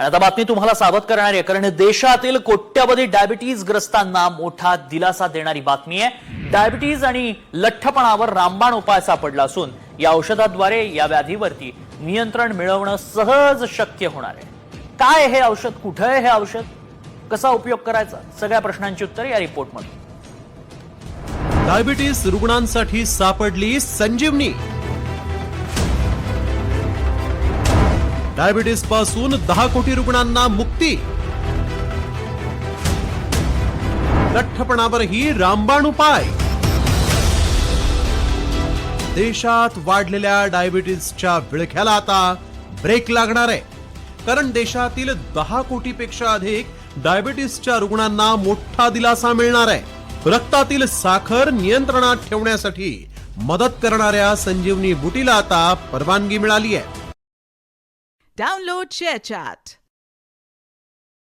आणि आता बातमी तुम्हाला सावध करणारी आहे कारण देशातील कोट्यवधी डायबिटीज ग्रस्तांना मोठा दिलासा देणारी बातमी आहे. डायबिटीज आणि लठ्ठपणावर रामबाण उपाय सापडला असून या औषधाद्वारे या व्याधीवरती नियंत्रण मिळवणं सहज शक्य होणार आहे. काय हे औषध? कुठं आहे हे औषध? कसा उपयोग करायचा? सगळ्या प्रश्नांची उत्तर या रिपोर्टमध्ये डायबिटीज रुग्णांसाठी सापडली संजीवनी. डायबिटीसपासून दहा कोटी रुग्णांना मुक्ती. लठ्ठपणावरही रामबाण उपाय. देशात वाढलेल्या डायबिटीसच्या विळख्याला आता ब्रेक लागणार आहे. कारण देशातील दहा कोटीपेक्षा अधिक डायबिटीसच्या रुग्णांना मोठा दिलासा मिळणार आहे. रक्तातील साखर नियंत्रणात ठेवण्यासाठी मदत करणाऱ्या संजीवनी बुटीला आता परवानगी मिळाली आहे. Download ShareChat.